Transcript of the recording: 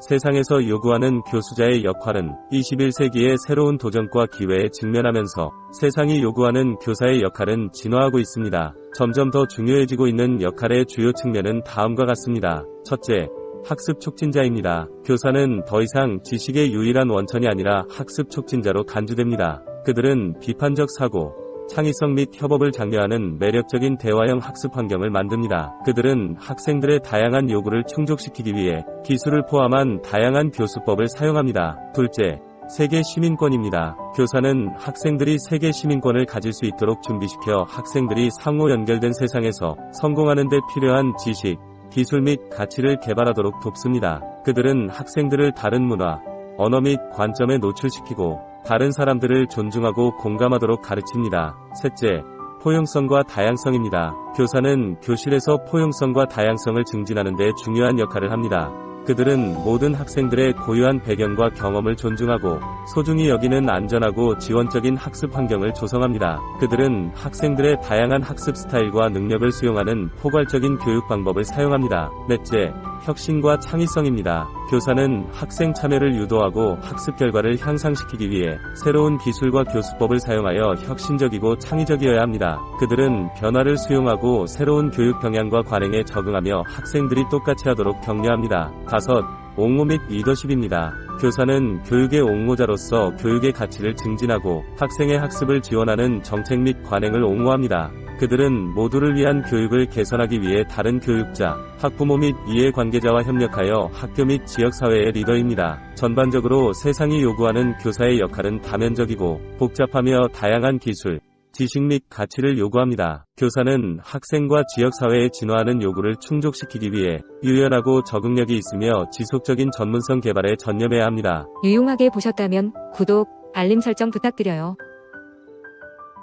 세상에서 요구하는 교수자의 역할은 21세기의 새로운 도전과 기회에 직면하면서 세상이 요구하는 교사의 역할은 진화하고 있습니다. 점점 더 중요해지고 있는 역할의 주요 측면은 다음과 같습니다. 첫째, 학습 촉진자입니다. 교사는 더 이상 지식의 유일한 원천이 아니라 학습 촉진자로 간주됩니다. 그들은 비판적 사고, 창의성 및 협업을 장려하는 매력적인 대화형 학습 환경을 만듭니다. 그들은 학생들의 다양한 요구를 충족시키기 위해 기술을 포함한 다양한 교수법을 사용합니다. 둘째, 세계 시민권입니다. 교사는 학생들이 세계 시민권을 가질 수 있도록 준비시켜 학생들이 상호 연결된 세상에서 성공하는 데 필요한 지식, 기술 및 가치를 개발하도록 돕습니다. 그들은 학생들을 다른 문화, 언어 및 관점에 노출시키고 다른 사람들을 존중하고 공감하도록 가르칩니다. 셋째, 포용성과 다양성입니다. 교사는 교실에서 포용성과 다양성을 증진하는 데 중요한 역할을 합니다. 그들은 모든 학생들의 고유한 배경과 경험을 존중하고 소중히 여기는 안전하고 지원적인 학습 환경을 조성합니다. 그들은 학생들의 다양한 학습 스타일과 능력을 수용하는 포괄적인 교육 방법을 사용합니다. 넷째, 혁신과 창의성입니다. 교사는 학생 참여를 유도하고 학습 결과를 향상시키기 위해 새로운 기술과 교수법을 사용하여 혁신적이고 창의적이어야 합니다. 그들은 변화를 수용하고 새로운 교육 경향과 관행에 적응하며 학생들이 똑같이 하도록 격려합니다. 다섯, 옹호 및 리더십입니다. 교사는 교육의 옹호자로서 교육의 가치를 증진하고 학생의 학습을 지원하는 정책 및 관행을 옹호합니다. 그들은 모두를 위한 교육을 개선하기 위해 다른 교육자, 학부모 및 이해관계자와 협력하여 학교 및 지역사회의 리더입니다. 전반적으로 세상이 요구하는 교사의 역할은 다면적이고 복잡하며 다양한 기술, 지식 및 가치를 요구합니다. 교사는 학생과 지역사회에 진화하는 요구를 충족시키기 위해 유연하고 적응력이 있으며 지속적인 전문성 개발에 전념해야 합니다. 유용하게 보셨다면 구독, 알림 설정 부탁드려요.